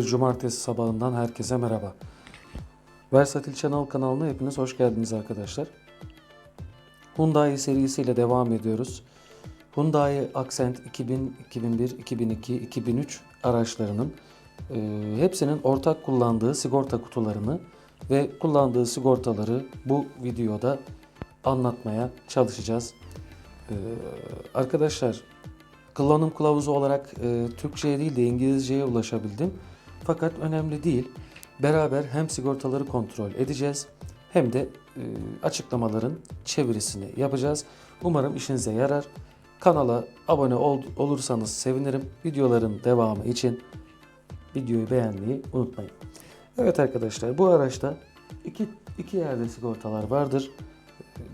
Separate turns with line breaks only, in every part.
Bir cumartesi sabahından herkese merhaba. Versatil Channel kanalına hepiniz hoş geldiniz arkadaşlar. Hyundai serisiyle devam ediyoruz. Hyundai Accent 2000, 2001, 2002, 2003 araçlarının e, hepsinin ortak kullandığı sigorta kutularını ve kullandığı sigortaları bu videoda anlatmaya çalışacağız. E, arkadaşlar kullanım kılavuzu olarak e, Türkçe'ye değil de İngilizce'ye ulaşabildim. Fakat önemli değil. Beraber hem sigortaları kontrol edeceğiz hem de e, açıklamaların çevirisini yapacağız. Umarım işinize yarar. Kanala abone ol, olursanız sevinirim. Videoların devamı için videoyu beğenmeyi unutmayın. Evet arkadaşlar bu araçta iki, iki yerde sigortalar vardır.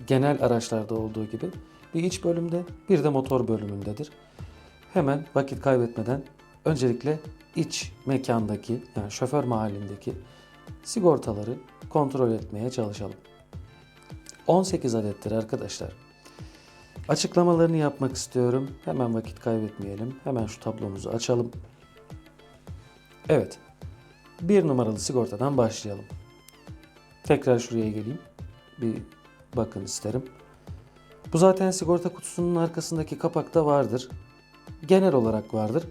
Genel araçlarda olduğu gibi. Bir iç bölümde bir de motor bölümündedir. Hemen vakit kaybetmeden öncelikle iç mekandaki yani şoför mahallindeki sigortaları kontrol etmeye çalışalım. 18 adettir arkadaşlar. Açıklamalarını yapmak istiyorum. Hemen vakit kaybetmeyelim. Hemen şu tablomuzu açalım. Evet. Bir numaralı sigortadan başlayalım. Tekrar şuraya geleyim. Bir bakın isterim. Bu zaten sigorta kutusunun arkasındaki kapakta vardır. Genel olarak vardır.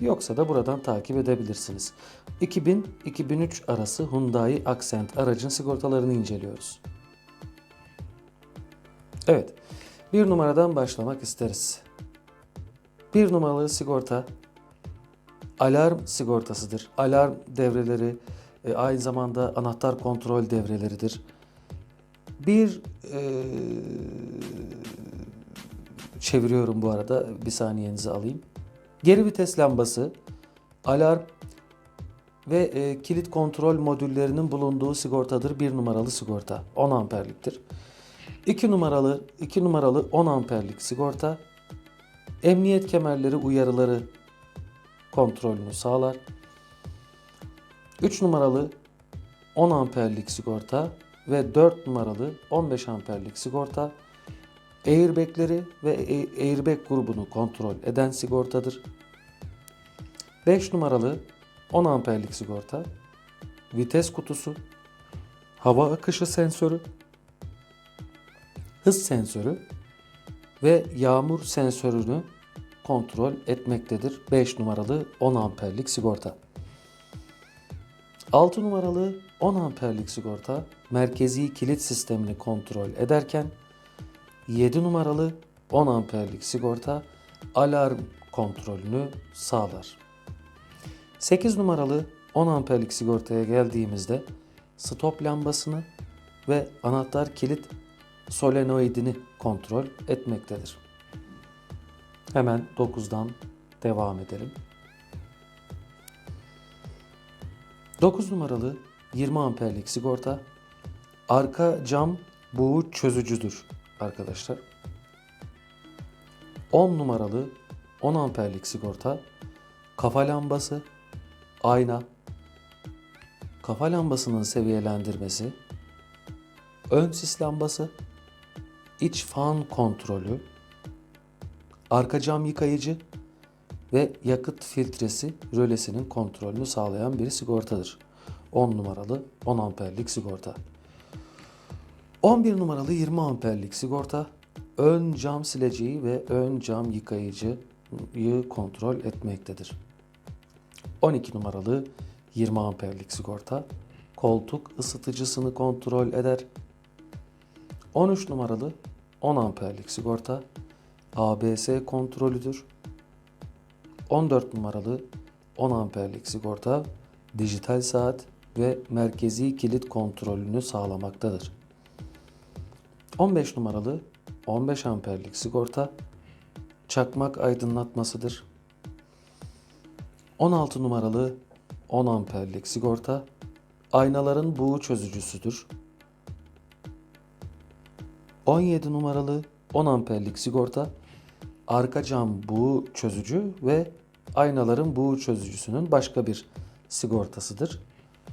Yoksa da buradan takip edebilirsiniz. 2000-2003 arası Hyundai Accent aracın sigortalarını inceliyoruz. Evet, bir numaradan başlamak isteriz. Bir numaralı sigorta alarm sigortasıdır. Alarm devreleri e, aynı zamanda anahtar kontrol devreleridir. Bir e, çeviriyorum bu arada bir saniyenizi alayım. Geri vites lambası, alarm ve e, kilit kontrol modüllerinin bulunduğu sigortadır. Bir numaralı sigorta 10 amperliktir. 2 numaralı 2 numaralı 10 amperlik sigorta emniyet kemerleri uyarıları kontrolünü sağlar. 3 numaralı 10 amperlik sigorta ve 4 numaralı 15 amperlik sigorta airbagleri ve airbag grubunu kontrol eden sigortadır. 5 numaralı 10 amperlik sigorta vites kutusu, hava akışı sensörü, hız sensörü ve yağmur sensörünü kontrol etmektedir. 5 numaralı 10 amperlik sigorta. 6 numaralı 10 amperlik sigorta merkezi kilit sistemini kontrol ederken 7 numaralı 10 amperlik sigorta alarm kontrolünü sağlar. 8 numaralı 10 amperlik sigortaya geldiğimizde stop lambasını ve anahtar kilit solenoidini kontrol etmektedir. Hemen 9'dan devam edelim. 9 numaralı 20 amperlik sigorta arka cam buğu çözücüdür arkadaşlar. 10 numaralı 10 amperlik sigorta kafa lambası, ayna, kafa lambasının seviyelendirmesi, ön sis lambası, iç fan kontrolü, arka cam yıkayıcı ve yakıt filtresi rölesinin kontrolünü sağlayan bir sigortadır. 10 numaralı 10 amperlik sigorta. 11 numaralı 20 amperlik sigorta ön cam sileceği ve ön cam yıkayıcıyı kontrol etmektedir. 12 numaralı 20 amperlik sigorta koltuk ısıtıcısını kontrol eder. 13 numaralı 10 amperlik sigorta ABS kontrolüdür. 14 numaralı 10 amperlik sigorta dijital saat ve merkezi kilit kontrolünü sağlamaktadır. 15 numaralı 15 amperlik sigorta çakmak aydınlatmasıdır. 16 numaralı 10 amperlik sigorta aynaların buğu çözücüsüdür. 17 numaralı 10 amperlik sigorta arka cam buğu çözücü ve aynaların buğu çözücüsünün başka bir sigortasıdır.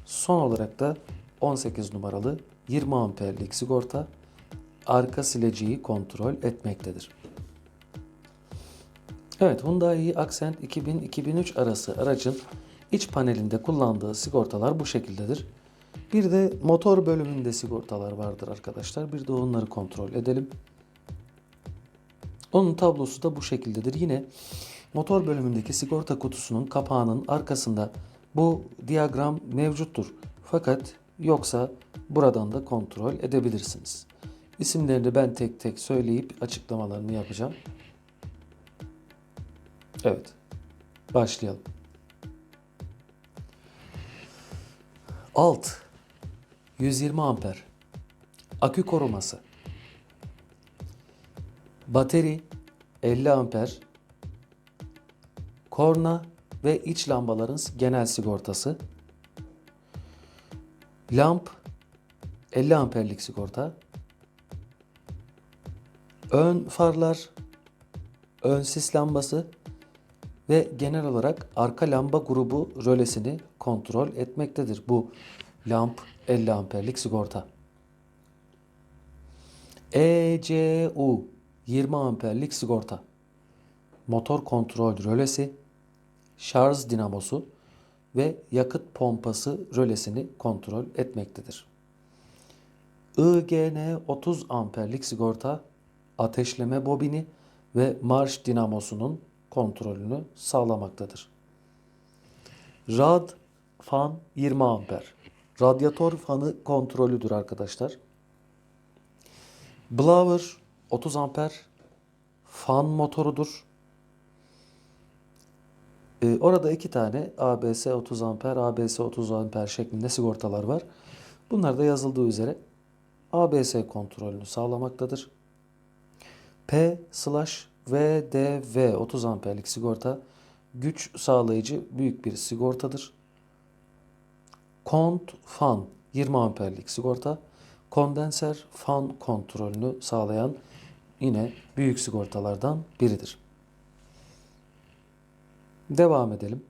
Son olarak da 18 numaralı 20 amperlik sigorta arka sileceği kontrol etmektedir. Evet Hyundai Accent 2000-2003 arası aracın İç panelinde kullandığı sigortalar bu şekildedir. Bir de motor bölümünde sigortalar vardır arkadaşlar. Bir de onları kontrol edelim. Onun tablosu da bu şekildedir. Yine motor bölümündeki sigorta kutusunun kapağının arkasında bu diyagram mevcuttur. Fakat yoksa buradan da kontrol edebilirsiniz. İsimlerini ben tek tek söyleyip açıklamalarını yapacağım. Evet. Başlayalım. Alt. 120 amper. Akü koruması. Bateri 50 amper. Korna ve iç lambaların genel sigortası. Lamp 50 amperlik sigorta. Ön farlar ön sis lambası ve genel olarak arka lamba grubu rölesini kontrol etmektedir. Bu lamp 50 amperlik sigorta. ECU 20 amperlik sigorta. Motor kontrol rölesi, şarj dinamosu ve yakıt pompası rölesini kontrol etmektedir. IGN 30 amperlik sigorta, ateşleme bobini ve marş dinamosunun kontrolünü sağlamaktadır. Rad fan 20 amper. Radyatör fanı kontrolüdür arkadaşlar. Blower 30 amper fan motorudur. Ee, orada iki tane ABS 30 amper, ABS 30 amper şeklinde sigortalar var. Bunlar da yazıldığı üzere ABS kontrolünü sağlamaktadır. P slash VDV 30 amperlik sigorta güç sağlayıcı büyük bir sigortadır. Kont fan 20 amperlik sigorta kondenser fan kontrolünü sağlayan yine büyük sigortalardan biridir. Devam edelim.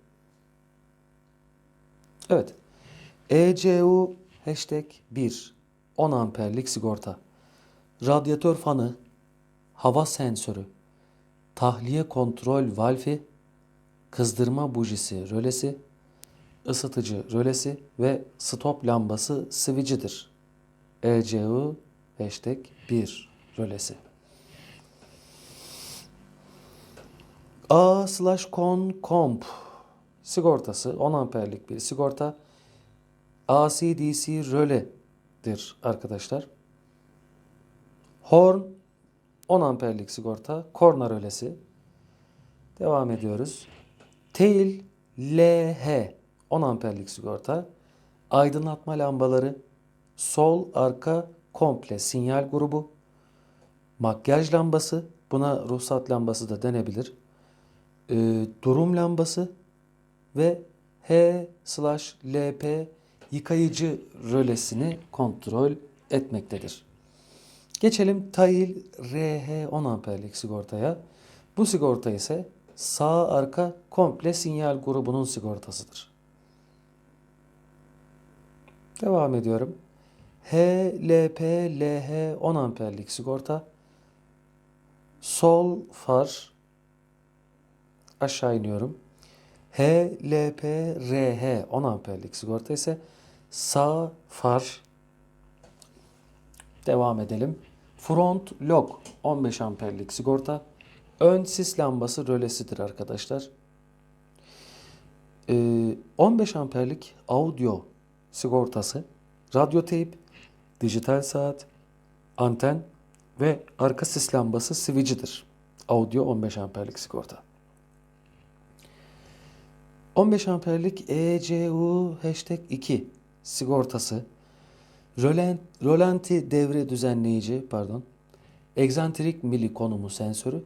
Evet. ECU hashtag 1 10 amperlik sigorta. Radyatör fanı, hava sensörü, tahliye kontrol valfi, kızdırma bujisi rölesi, ısıtıcı rölesi ve stop lambası switch'idir. ECU hashtag 1 rölesi. A slash con comp sigortası 10 amperlik bir sigorta. ACDC röledir arkadaşlar. Horn 10 amperlik sigorta. Korna rölesi. Devam ediyoruz. Tail LH 10 amperlik sigorta. Aydınlatma lambaları. Sol arka komple sinyal grubu. Makyaj lambası. Buna ruhsat lambası da denebilir. Ee, durum lambası ve H slash LP yıkayıcı rölesini kontrol etmektedir. Geçelim Tail RH 10 amperlik sigortaya. Bu sigorta ise sağ arka komple sinyal grubunun sigortasıdır. Devam ediyorum. HLP LH 10 amperlik sigorta. Sol far aşağı iniyorum. HLP RH 10 amperlik sigorta ise sağ far Devam edelim. Front lock 15 amperlik sigorta. Ön sis lambası rölesidir arkadaşlar. Ee, 15 amperlik audio sigortası. Radyo teyp, dijital saat, anten ve arka sis lambası switch'idir. Audio 15 amperlik sigorta. 15 amperlik ECU hashtag 2 sigortası Rolanti devre düzenleyici, pardon, egzantrik mili konumu sensörü,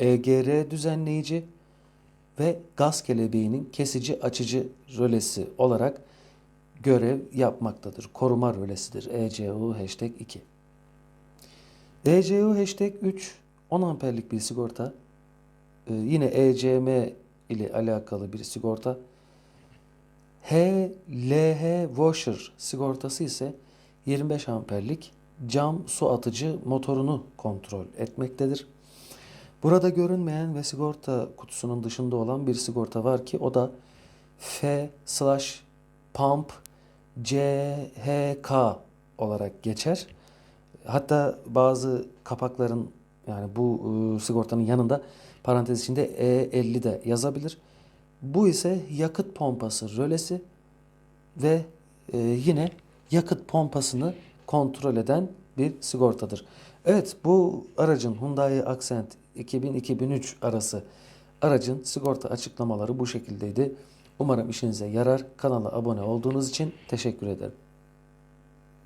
EGR düzenleyici ve gaz kelebeğinin kesici açıcı rölesi olarak görev yapmaktadır. Koruma rölesidir. ECU hashtag 2. ECU hashtag 3 10 amperlik bir sigorta. Ee, yine ECM ile alakalı bir sigorta. HLH Washer sigortası ise 25 amperlik cam su atıcı motorunu kontrol etmektedir. Burada görünmeyen ve sigorta kutusunun dışında olan bir sigorta var ki o da F slash pump CHK olarak geçer. Hatta bazı kapakların yani bu e, sigortanın yanında parantez içinde E50 de yazabilir. Bu ise yakıt pompası rölesi ve e, yine yakıt pompasını kontrol eden bir sigortadır. Evet bu aracın Hyundai Accent 2000-2003 arası aracın sigorta açıklamaları bu şekildeydi. Umarım işinize yarar. Kanala abone olduğunuz için teşekkür ederim.